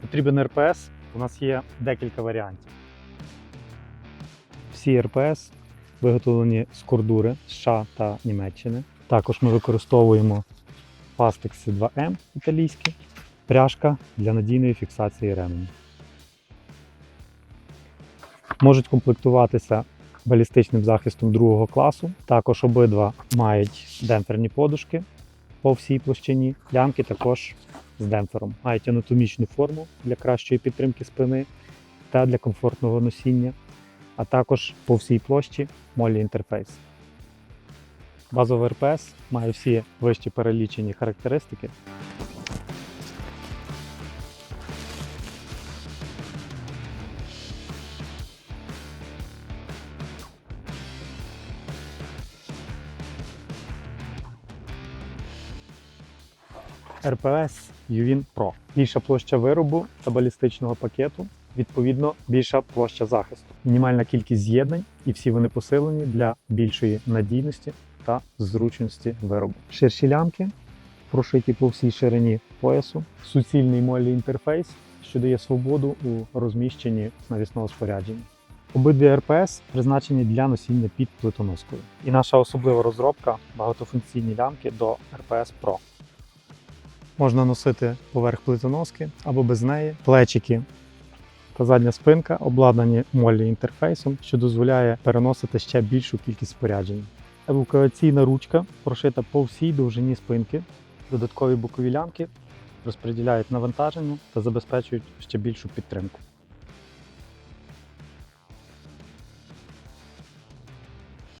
Потрібен РПС. У нас є декілька варіантів. Всі РПС виготовлені з кордури США та Німеччини. Також ми використовуємо Fastex 2M італійський, пряжка для надійної фіксації ременю. Можуть комплектуватися балістичним захистом другого класу. Також обидва мають демпферні подушки по всій площині. Лямки також з демпфером. Мають анатомічну форму для кращої підтримки спини та для комфортного носіння, а також по всій площі молі інтерфейс. Базовий РПС має всі вищі перелічені характеристики. РПС UVIN Pro. Більша площа виробу та балістичного пакету, відповідно, більша площа захисту. Мінімальна кількість з'єднань, і всі вони посилені для більшої надійності та зручності виробу. Ширші лямки прошиті по всій ширині поясу, суцільний молі інтерфейс, що дає свободу у розміщенні навісного спорядження. Обидві РПС призначені для носіння під плитоноскою. І наша особлива розробка багатофункційні лямки до РПС Pro. Можна носити поверх плитоноски або без неї. Плечики та задня спинка обладнані молі інтерфейсом, що дозволяє переносити ще більшу кількість споряджень. Евакуаційна ручка прошита по всій довжині спинки. Додаткові бокові лямки розподіляють навантаження та забезпечують ще більшу підтримку.